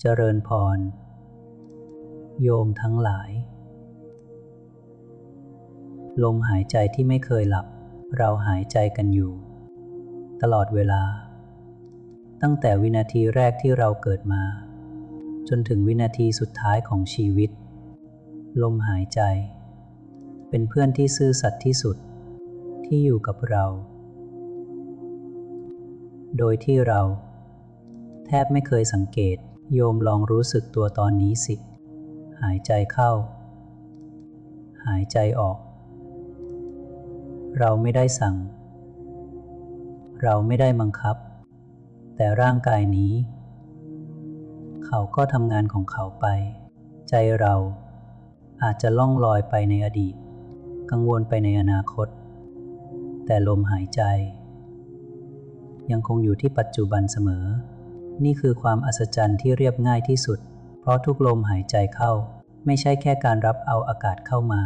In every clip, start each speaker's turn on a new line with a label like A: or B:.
A: เจริญพร โยมทั้งหลาย ลมหายใจที่ไม่เคยหลับ เราหายใจกันอยู่ ตลอดเวลา ตั้งแต่วินาทีแรกที่เราเกิดมา จนถึงวินาทีสุดท้ายของชีวิต ลมหายใจ เป็นเพื่อนที่ซื่อสัตย์ที่สุดที่อยู่กับเรา โดยที่เราแทบไม่เคยสังเกต โยมลองรู้สึกตัวตอนนี้สิ หายใจเข้า หายใจออก เราไม่ได้สั่ง เราไม่ได้บังคับ แต่ร่างกายนี้ เขาก็ทำงานของเขาไป ใจเราอาจจะล่องลอยไปในอดีต กังวลไปในอนาคต แต่ลมหายใจ ยังคงอยู่ที่ปัจจุบันเสมอ นี่คือความอัศจรรย์ที่เรียบง่ายที่สุด เพราะทุกลมหายใจเข้า ไม่ใช่แค่การรับเอาอากาศเข้ามา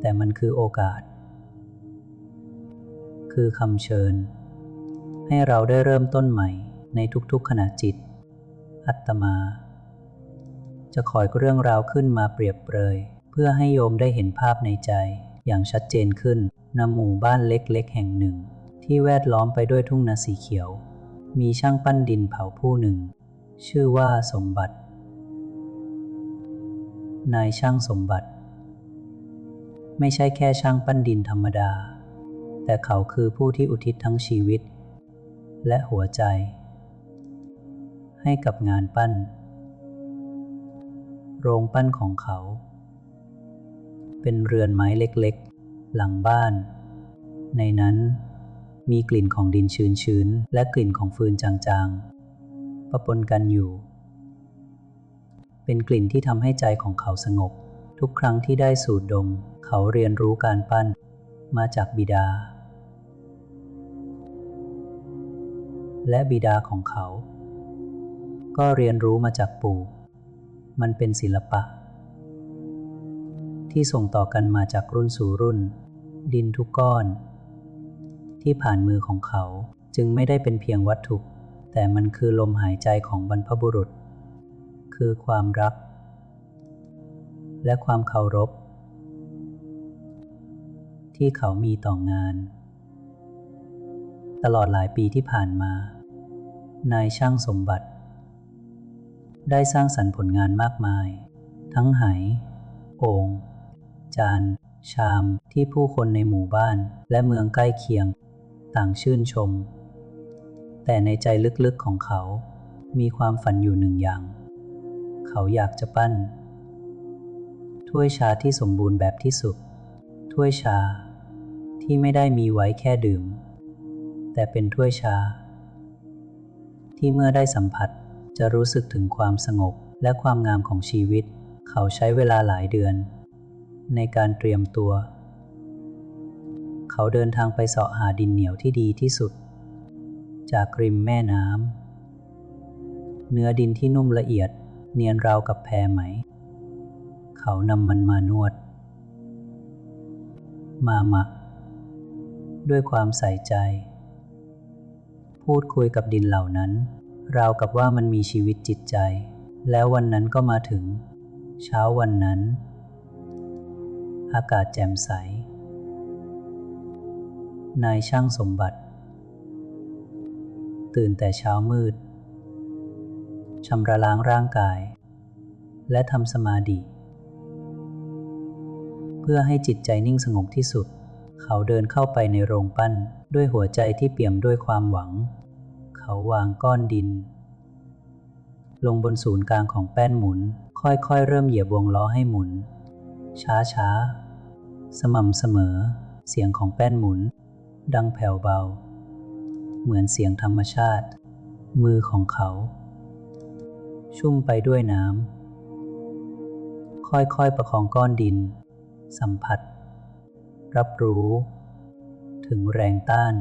A: แต่มันคือโอกาส คือคำเชิญ ให้เราได้เริ่มต้นใหม่ในทุกๆขณะจิต อัตมา จะคอยเรื่องราวขึ้นมาเปรียบเปรย เพื่อให้โยมได้เห็นภาพในใจอย่างชัดเจนขึ้นนำหมู่บ้านเล็กๆแห่งหนึ่ง ที่แวดล้อมไปด้วยทุ่งนาสีเขียว มีช่างปั้นดินเผาผู้หนึ่ง ชื่อว่าสมบัติ นายช่างสมบัติ ไม่ใช่แค่ช่างปั้นดินธรรมดา แต่เขาคือผู้ที่อุทิศทั้งชีวิต และหัวใจ ให้กับงานปั้น โรงปั้นของเขา เป็นเรือนไม้เล็กๆ หลังบ้าน ในนั้น มีกลิ่นของดินชื้นๆ และกลิ่นของฟืนจางๆปะปนกันอยู่ เป็นกลิ่นที่ทำให้ใจของเขาสงบ ทุกครั้งที่ได้สูดดม เขาเรียนรู้การปั้นมาจากบิดา และบิดาของเขา ก็เรียนรู้มาจากปู่ มันเป็นศิลปะ ที่ส่งต่อกันมาจากรุ่นสู่รุ่น ดินทุกก้อน ที่ผ่านมือของเขา จึงไม่ได้เป็นเพียงวัตถุ แต่มันคือลมหายใจของบรรพบุรุษ คือความรัก และความเคารพ ที่เขามีต่องาน ตลอดหลายปีที่ผ่านมา นายช่างสมบัติ ได้สร้างสรรค์ผลงานมากมาย ทั้งไหโอ่งจานชามที่ผู้คนในหมู่บ้านและเมืองใกล้เคียง ต่างชื่นชม แต่ในใจลึกๆของเขา มีความฝันอยู่หนึ่งอย่าง เขาอยากจะปั้น ถ้วยชาที่สมบูรณ์แบบที่สุด ถ้วยชาที่ไม่ได้มีไว้แค่ดื่ม แต่เป็นถ้วยชา ที่เมื่อได้สัมผัสจะรู้สึกถึงความสงบและความงามของชีวิต เขาใช้เวลาหลายเดือน ในการเตรียมตัว เขาเดินทางไปเสาะหาดินเหนียวที่ดีที่สุด จากริมแม่น้ำเนื้อดินที่นุ่มละเอียดเนียนราวกับแพรไหม เขานำมันมานวด มาหมักด้วยความใส่ใจ พูดคุยกับดินเหล่านั้น ราวกับว่ามันมีชีวิตจิตใจ แล้ววันนั้นก็มาถึง เช้าวันนั้น อากาศแจ่มใส นายช่างสมบัติ ตื่นแต่เช้ามืดชำระล้างร่างกาย และทำสมาธิเพื่อให้จิตใจนิ่งสงบที่สุด เขาเดินเข้าไปในโรงปั้นด้วยหัวใจที่เปี่ยมด้วยความหวัง เขาวางก้อนดิน ลงบนศูนย์กลางของแป้นหมุน ค่อยๆ เริ่มเหยียบวงล้อให้หมุน ช้าๆ สม่ำเสมอ เสียงของแป้นหมุน ดังแผ่วเบา เหมือนเสียงธรรมชาติ มือของเขา ชุ่มไปด้วยน้ำ ค่อยๆประคองก้อนดิน สัมผัส รับรู้ ถึงแรงต้าน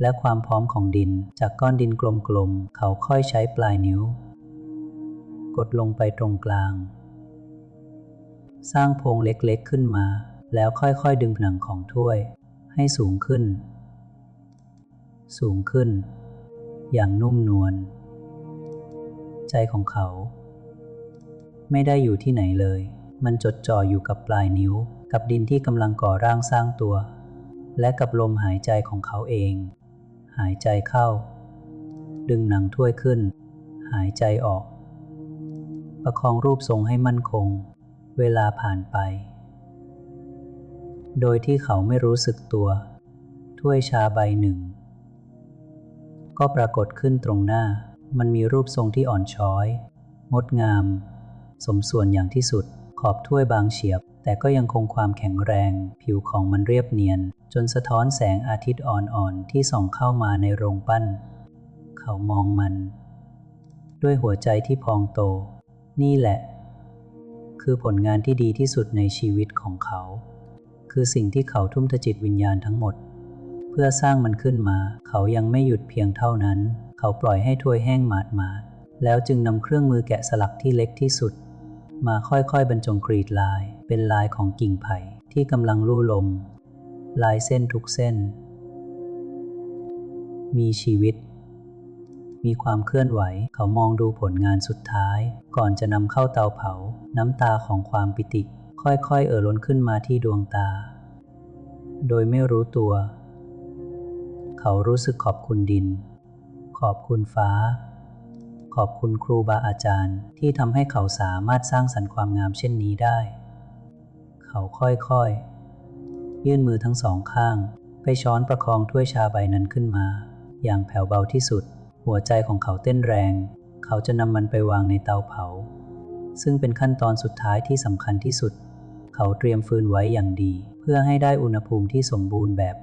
A: และความพร้อมของดินจากก้อนดินกลมๆ เขาค่อยใช้ปลายนิ้ว กดลงไปตรงกลาง สร้างโพรงเล็กๆขึ้นมาแล้วค่อยๆ ดึงผนังของถ้วย ให้สูงขึ้น สูงขึ้น อย่างนุ่มนวล ใจของเขา ไม่ได้อยู่ที่ไหนเลย มันจดจ่ออยู่กับปลายนิ้ว กับดินที่กำลังก่อร่างสร้างตัว และกับลมหายใจของเขาเอง หายใจเข้า ดึงหนังถ้วยขึ้น หายใจออก ประคองรูปทรงให้มั่นคง เวลาผ่านไป โดยที่เขาไม่รู้สึกตัว ถ้วยชาใบหนึ่ง ก็ปรากฏขึ้นตรงหน้า มันมีรูปทรงที่อ่อนช้อย งดงาม สมส่วนอย่างที่สุด ขอบถ้วยบางเฉียบ แต่ก็ยังคงความแข็งแรง ผิวของมันเรียบเนียน จนสะท้อนแสงอาทิตย์อ่อนๆที่ส่องเข้ามาในโรงปั้น เขามองมัน ด้วยหัวใจที่พองโต นี่แหละ คือผลงานที่ดีที่สุดในชีวิตของเขา คือสิ่งที่เขาทุ่มทจิตวิญญาณทั้งหมด เพื่อสร้างมันขึ้นมา เขายังไม่หยุดเพียงเท่านั้น เขาปล่อยให้ถ้วยแห้งหมาดมาดแล้วจึงนำเครื่องมือแกะสลักที่เล็กที่สุด มาค่อยๆบรรจงกรีดลาย เป็นลายของกิ่งไผ่ที่กำลังลู่ลม ลายเส้นทุกเส้น มีชีวิต มีความเคลื่อนไหว เขามองดูผลงานสุดท้าย ก่อนจะนำเข้าเตาเผา น้ำตาของความปิติ ค่อยๆ เอ่อล้นขึ้นมาที่ดวงตา โดยไม่รู้ตัว เขารู้สึกขอบคุณดิน ขอบคุณฟ้า ขอบคุณครูบาอาจารย์ที่ทำให้เขาสามารถสร้างสรรค์ความงามเช่นนี้ได้ เขาค่อยๆ ยื่นมือทั้งสองข้าง ไปช้อนประคองถ้วยชาใบนั้นขึ้นมา อย่างแผ่วเบาที่สุด หัวใจของเขาเต้นแรง เขาจะนำมันไปวางในเตาเผา ซึ่งเป็นขั้นตอนสุดท้ายที่สำคัญที่สุด เขาเตรียมฟืนไว้อย่างดี เพื่อให้ได้อุณหภูมิที่สมบูรณ์แบบ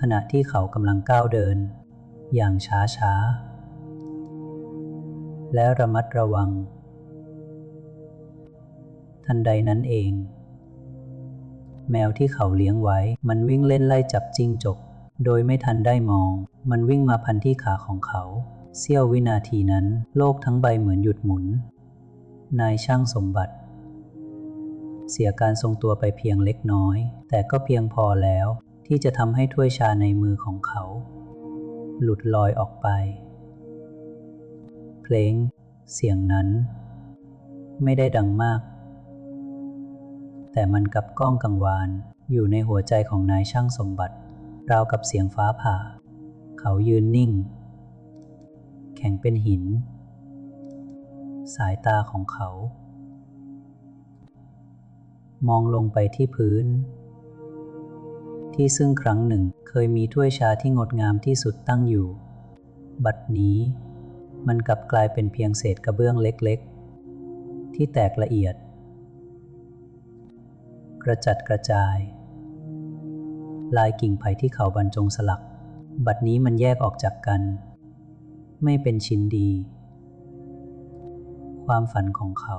A: ขณะที่เขากำลังก้าวเดิน อย่างช้าช้าและระมัดระวัง ทันใดนั้นเอง แมวที่เขาเลี้ยงไว้ มันวิ่งเล่นไล่จับจิ้งจก โดยไม่ทันได้มอง มันวิ่งมาพันที่ขาของเขา เสี้ยววินาทีนั้น โลกทั้งใบเหมือนหยุดหมุน นายช่างสมบัติ เสียการทรงตัวไปเพียงเล็กน้อย แต่ก็เพียงพอแล้วที่จะทำให้ถ้วยชาในมือของเขา หลุดลอยออกไป เพลง เสียงนั้น ไม่ได้ดังมาก แต่มันกับก้องกังวานอยู่ในหัวใจของนายช่างสมบัติ ราวกับเสียงฟ้าผ่า เขายืนนิ่ง แข็งเป็นหิน สายตาของเขา มองลงไปที่พื้น ที่ซึ่งครั้งหนึ่งเคยมีถ้วยชาที่งดงามที่สุดตั้งอยู่ บัดนี้มันกลับกลายเป็นเพียงเศษกระเบื้องเล็กๆ ที่แตกละเอียด กระจัดกระจาย ลายกิ่งไผ่ที่เขาบรรจงสลัก บัดนี้มันแยกออกจากกัน ไม่เป็นชิ้นดี ความฝันของเขา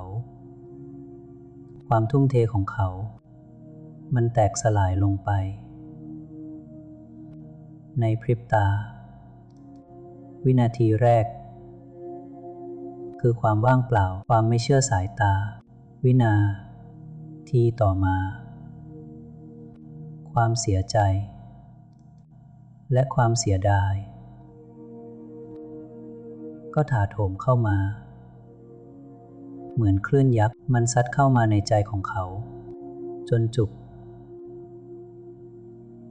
A: ความทุ่มเทของเขา มันแตกสลายลงไป ในพริบตา วินาทีแรก คือความว่างเปล่าความไม่เชื่อสายตา วินาทีต่อมา ความเสียใจ และความเสียดาย ก็ถาโถมเข้ามา เหมือนคลื่นยักษ์มันซัดเข้ามาในใจของเขา จนจุก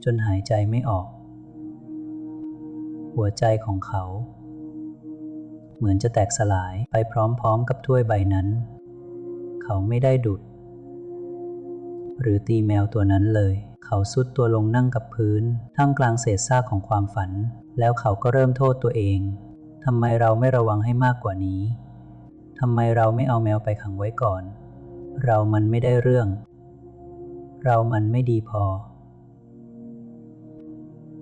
A: จนหายใจไม่ออก หัวใจของเขา เหมือนจะแตกสลายไปพร้อมๆกับถ้วยใบนั้น เขาไม่ได้ดุด หรือตีแมวตัวนั้นเลย เขาสุดตัวลงนั่งกับพื้น ท่ามกลางเศษซากของความฝัน แล้วเขาก็เริ่มโทษตัวเองทำไมเราไม่ระวังให้มากกว่านี้ ทำไมเราไม่เอาแมวไปขังไว้ก่อน เรามันไม่ได้เรื่อง เรามันไม่ดีพอ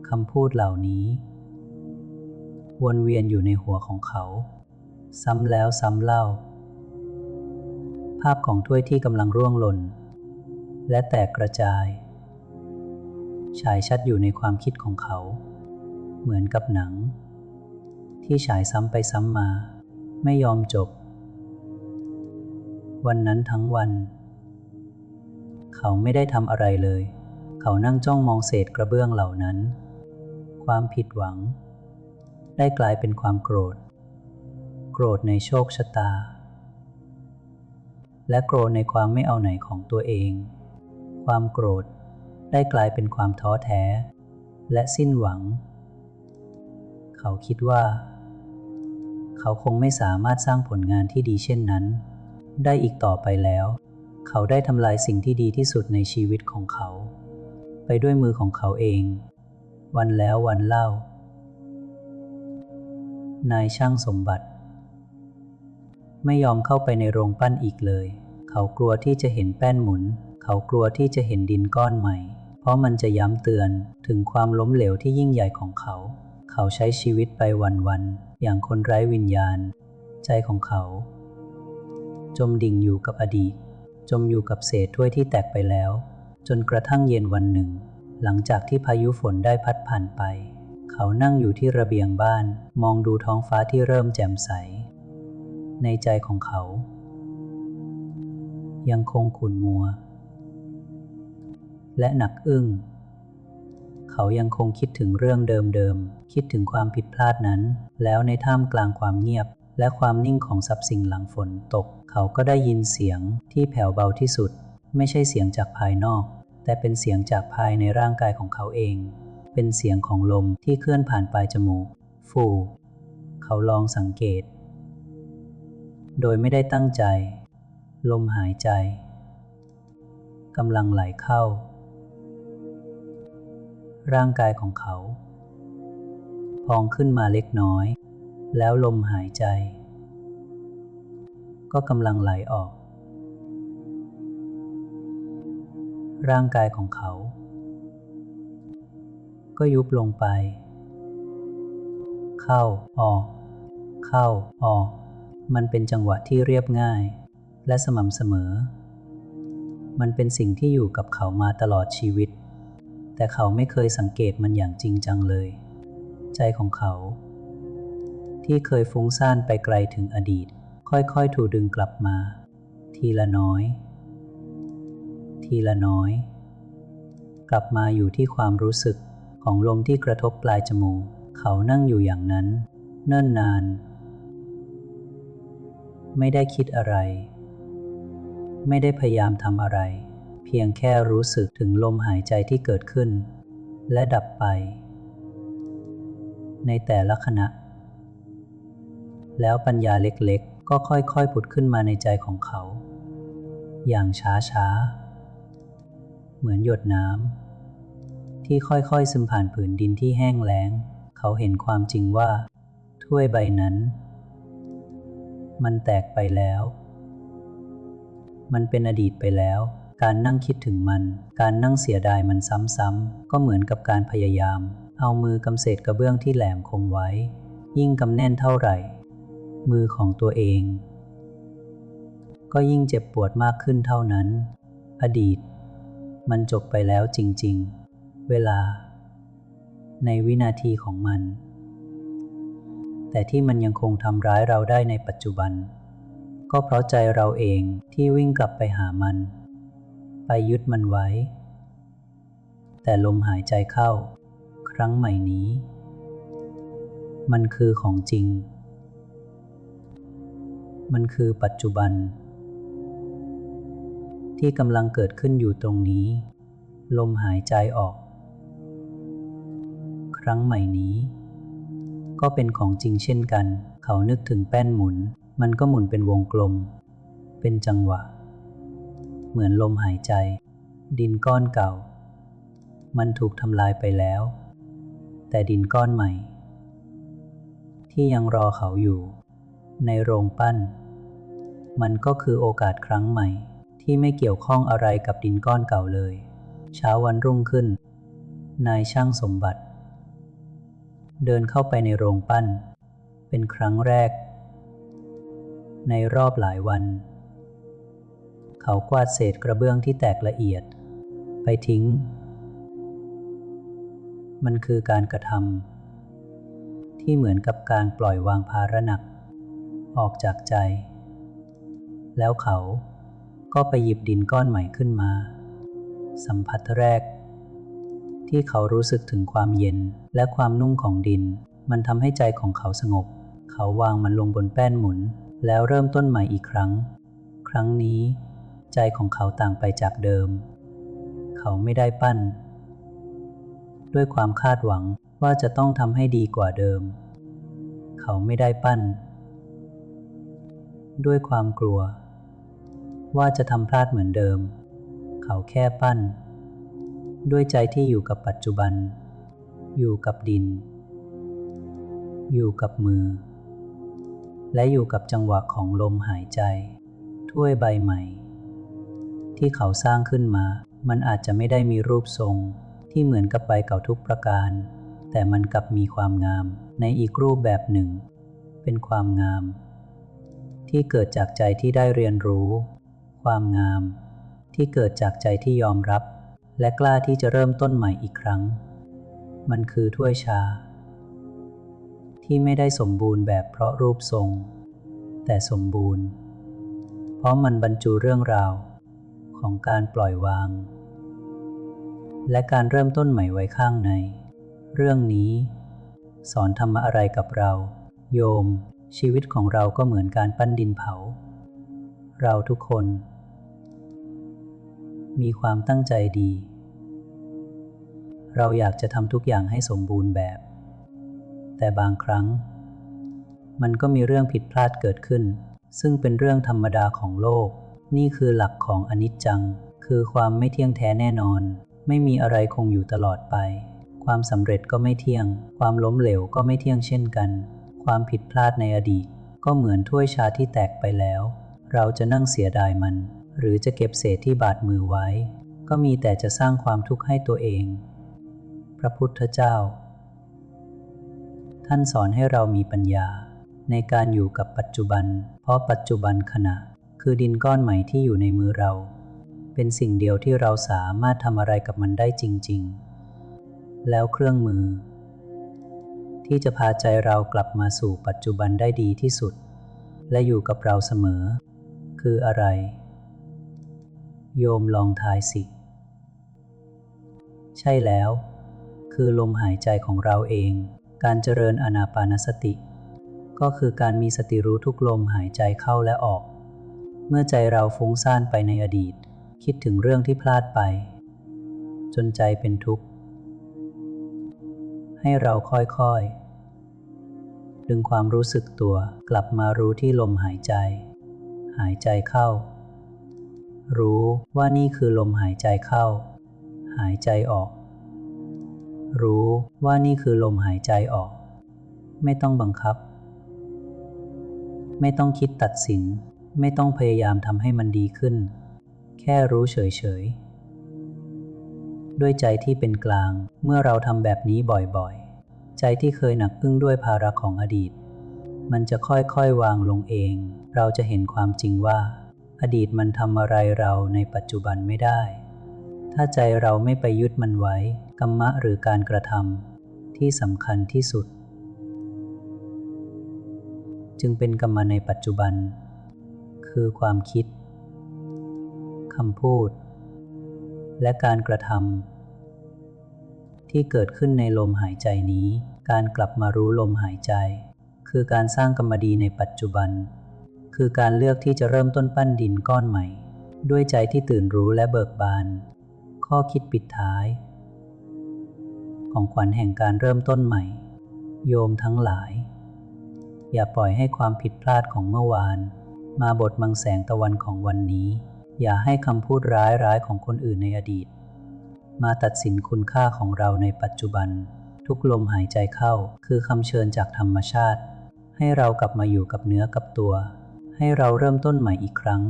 A: คำพูดเหล่านี้ วนเวียนอยู่ในหัวของเขา ซ้ำแล้วซ้ำเล่า ภาพของถ้วยที่กำลังร่วงหล่น และแตกกระจายฉายชัดอยู่ในความคิดของเขา เหมือนกับหนัง ที่ฉายซ้ำไปซ้ำมา ไม่ยอมจบ วันนั้นทั้งวัน เขาไม่ได้ทำอะไรเลย เขานั่งจ้องมองเศษกระเบื้องเหล่านั้น ความผิดหวัง ได้กลายเป็นความโกรธ โกรธในโชคชะตา และโกรธในความไม่เอาไหนของตัวเอง ความโกรธได้กลายเป็นความท้อแท้ และสิ้นหวัง เขาคิดว่า เขาคงไม่สามารถสร้างผลงานที่ดีเช่นนั้น ได้อีกต่อไปแล้ว เขาได้ทำลายสิ่งที่ดีที่สุดในชีวิตของเขา ไปด้วยมือของเขาเอง วันแล้ววันเล่า นายช่างสมบัติ ไม่ยอมเข้าไปในโรงปั้นอีกเลย เขากลัวที่จะเห็นแป้นหมุน เขากลัวที่จะเห็นดินก้อนใหม่ เพราะมันจะย้ำเตือนถึงความล้มเหลวที่ยิ่งใหญ่ของเขา เขาใช้ชีวิตไปวันๆอย่างคนไร้วิญญาณ ใจของเขา จมดิ่งอยู่กับอดีต จมอยู่กับเศษถ้วยที่แตกไปแล้ว จนกระทั่งเย็นวันหนึ่ง หลังจากที่พายุฝนได้พัดผ่านไป เขานั่งอยู่ที่ระเบียงบ้านมองดูท้องฟ้าที่เริ่มแจ่มใส ในใจของเขา ยังคงขุ่นมัว และหนักอึ้งเขายังคงคิดถึงเรื่องเดิมๆ คิดถึงความผิดพลาดนั้น แล้วในท่ามกลางความเงียบ และความนิ่งของสับสิ่งหลังฝนตก เขาก็ได้ยินเสียงที่แผ่วเบาที่สุด ไม่ใช่เสียงจากภายนอก แต่เป็นเสียงจากภายในร่างกายของเขาเอง เป็นเสียงของลมที่เคลื่อนผ่านปลายจมูก ฟู เขาลองสังเกต โดยไม่ได้ตั้งใจ ลมหายใจกำลังไหลเข้า ร่างกายของเขา พองขึ้นมาเล็กน้อย แล้วลมหายใจ ก็กำลังไหลออก ร่างกายของเขา ก็ยุบลงไป เข้าออก เข้าออก มันเป็นจังหวะที่เรียบง่าย และสม่ำเสมอ มันเป็นสิ่งที่อยู่กับเขามาตลอดชีวิต แต่เขาไม่เคยสังเกตมันอย่างจริงจังเลย ใจของเขาที่เคยฟุ้งซ่านไปไกลถึงอดีต ค่อยๆ ถูกดึงกลับมา ทีละน้อย ทีละน้อย กลับมาอยู่ที่ความรู้สึกของลมที่กระทบปลายจมูก เขานั่งอยู่อย่างนั้น เนิ่นนาน ไม่ได้คิดอะไร ไม่ได้พยายามทำอะไร เพียงแค่รู้สึกถึงลมหายใจที่เกิดขึ้น และดับไป ในแต่ละขณะ แล้วปัญญาเล็กๆ ก็ค่อยๆผุดขึ้นมาในใจของเขา อย่างช้าๆ เหมือนหยดน้ำที่ค่อยๆซึมผ่านผืนดินที่แห้งแล้ง เขาเห็นความจริงว่า ถ้วยใบนั้น มันแตกไปแล้ว มันเป็นอดีตไปแล้ว การนั่งคิดถึงมัน การนั่งเสียดายมันซ้ำๆ ก็เหมือนกับการพยายาม เอามือกำเศษกระเบื้องที่แหลมคมไว้ ยิ่งกำแน่นเท่าไหร่ มือของตัวเอง ก็ยิ่งเจ็บปวดมากขึ้นเท่านั้น อดีต มันจบไปแล้วจริง ๆ เวลา ในวินาทีของมัน แต่ที่มันยังคงทำร้ายเราได้ในปัจจุบัน ก็เพราะใจเราเองที่วิ่งกลับไปหามัน ไปยึดมันไว้ แต่ลมหายใจเข้า ครั้งใหม่นี้ มันคือของจริง มันคือปัจจุบัน ที่กำลังเกิดขึ้นอยู่ตรงนี้ ลมหายใจออก ครั้งใหม่นี้ ก็เป็นของจริงเช่นกัน เขานึกถึงแป้นหมุน มันก็หมุนเป็นวงกลม เป็นจังหวะ เหมือนลมหายใจ ดินก้อนเก่า มันถูกทำลายไปแล้ว แต่ดินก้อนใหม่ ที่ยังรอเขาอยู่ ในโรงปั้น มันก็คือโอกาสครั้งใหม่ ที่ไม่เกี่ยวข้องอะไรกับดินก้อนเก่าเลย เช้าวันรุ่งขึ้น นายช่างสมบัติ เดินเข้าไปในโรงปั้น เป็นครั้งแรก ในรอบหลายวัน เขากวาดเศษกระเบื้องที่แตกละเอียด ไปทิ้ง มันคือการกระทำที่เหมือนกับการปล่อยวางภาระหนัก ออกจากใจ แล้วเขาก็ไปหยิบดินก้อนใหม่ขึ้นมา สัมผัสแรก ที่เขารู้สึกถึงความเย็นและความนุ่มของดิน มันทำให้ใจของเขาสงบ เขาวางมันลงบนแป้นหมุน แล้วเริ่มต้นใหม่อีกครั้ง ครั้งนี้ ใจของเขาต่างไปจากเดิม เขาไม่ได้ปั้น ด้วยความคาดหวังว่าจะต้องทำให้ดีกว่าเดิม เขาไม่ได้ปั้น ด้วยความกลัว ว่าจะทำพลาดเหมือนเดิม เขาแค่ปั้น ด้วยใจที่อยู่กับปัจจุบัน อยู่กับดิน อยู่กับมือ และอยู่กับจังหวะของลมหายใจ ถ้วยใบใหม่ ที่เขาสร้างขึ้นมา มันอาจจะไม่ได้มีรูปทรงที่เหมือนกับใบเก่าทุกประการ แต่มันกลับมีความงามในอีกรูปแบบหนึ่ง เป็นความงาม ที่เกิดจากใจที่ได้เรียนรู้ ความงาม ที่เกิดจากใจที่ยอมรับ และกล้าที่จะเริ่มต้นใหม่อีกครั้ง มันคือถ้วยชา ที่ไม่ได้สมบูรณ์แบบเพราะรูปทรง แต่สมบูรณ์ เพราะมันบรรจุเรื่องราวของการปล่อยวาง และการเริ่มต้นใหม่ไว้ข้างใน เรื่องนี้ สอนธรรมะอะไรกับเรา โยม ชีวิตของเราก็เหมือนการปั้นดินเผา เราทุกคน มีความตั้งใจดี เราอยากจะทำทุกอย่างให้สมบูรณ์แบบ แต่บางครั้ง มันก็มีเรื่องผิดพลาดเกิดขึ้น ซึ่งเป็นเรื่องธรรมดาของโลก นี่คือหลักของอนิจจัง คือความไม่เที่ยงแท้แน่นอน ไม่มีอะไรคงอยู่ตลอดไป ความสำเร็จก็ไม่เที่ยง ความล้มเหลวก็ไม่เที่ยงเช่นกัน ความผิดพลาดในอดีต ก็เหมือนถ้วยชาที่แตกไปแล้ว เราจะนั่งเสียดายมัน หรือจะเก็บเศษที่บาดมือไว้ ก็มีแต่จะสร้างความทุกข์ให้ตัวเอง พระพุทธเจ้า ท่านสอนให้เรามีปัญญา ในการอยู่กับปัจจุบัน เพราะปัจจุบันขณะ คือดินก้อนใหม่ที่อยู่ในมือเรา เป็นสิ่งเดียวที่เราสามารถทำอะไรกับมันได้จริง ๆ แล้วเครื่องมือ ที่จะพาใจเรากลับมาสู่ปัจจุบันได้ดีที่สุด และอยู่กับเราเสมอ คืออะไร โยมลองทายสิ ใช่แล้ว คือลมหายใจของเราเอง การเจริญอนาปานสติ ก็คือการมีสติรู้ทุกลมหายใจเข้าและออก เมื่อใจเราฟุ้งซ่านไปในอดีต คิดถึงเรื่องที่พลาดไป จนใจเป็นทุกข์ ให้เราค่อยๆ ดึงความรู้สึกตัวกลับมารู้ที่ลมหายใจ หายใจเข้า รู้ว่านี่คือลมหายใจเข้า หายใจออก รู้ว่านี่คือลมหายใจออก ไม่ต้องบังคับ ไม่ต้องคิดตัดสิน ไม่ต้องพยายามทำให้มันดีขึ้น แค่รู้เฉยๆ ด้วยใจที่เป็นกลาง เมื่อเราทำแบบนี้บ่อยๆ ใจที่เคยหนักอึ้งด้วยภาระของอดีต มันจะค่อยๆวางลงเอง เราจะเห็นความจริงว่า อดีตมันทำอะไรเราในปัจจุบันไม่ได้ ถ้าใจเราไม่ไปยึดมันไว้กรรมะหรือการกระทำที่สำคัญที่สุด จึงเป็นกรรมในปัจจุบัน คือความคิดคำพูด และการกระทำที่เกิดขึ้นในลมหายใจนี้ การกลับมารู้ลมหายใจ คือการสร้างกรรมดีในปัจจุบัน คือการเลือกที่จะเริ่มต้นปั้นดินก้อนใหม่ ด้วยใจที่ตื่นรู้และเบิกบาน ข้อคิดปิดท้าย ของขวัญแห่งการเริ่มต้นใหม่ โยมทั้งหลาย อย่าปล่อยให้ความผิดพลาดของเมื่อวาน มาบดบังแสงตะวันของวันนี้ อย่าให้คำพูดร้ายร้ายของคนอื่นในอดีต มาตัดสินคุณค่าของเราในปัจจุบัน ทุกลมหายใจเข้าคือคำเชิญจากธรรมชาติ ให้เรากลับมาอยู่กับเนื้อกับตัว ให้เราเริ่มต้นใหม่อีกครั้ง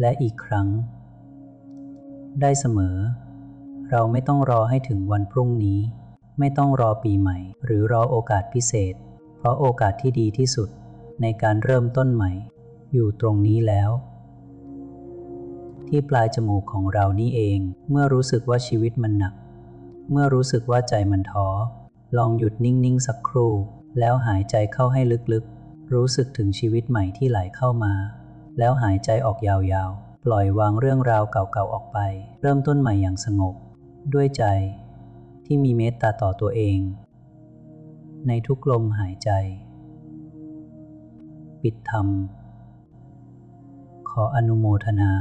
A: และอีกครั้ง ได้เสมอ เราไม่ต้องรอให้ถึงวันพรุ่งนี้ ไม่ต้องรอปีใหม่ หรือรอโอกาสพิเศษ เพราะโอกาสที่ดีที่สุดในการเริ่มต้นใหม่ อยู่ตรงนี้แล้ว ที่ปลายจมูกของเรานี่เอง เมื่อรู้สึกว่าชีวิตมันหนัก เมื่อรู้สึกว่าใจมันท้อ ลองหยุดนิ่งๆสักครู่ แล้วหายใจเข้าให้ลึกๆ รู้สึกถึงชีวิตใหม่ที่ไหลเข้ามา แล้วหายใจออกยาวๆ ปล่อยวางเรื่องราวเก่าๆออกไป เริ่มต้นใหม่อย่างสงบ ด้วยใจ ที่มีเมตตาต่อตัวเอง ในทุกลมหายใจ ปิดธรรมขออนุโมทนา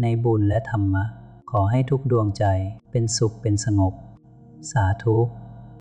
A: ในบุญและธรรมะ ขอให้ทุกดวงใจเป็นสุขเป็นสงบ สาธุ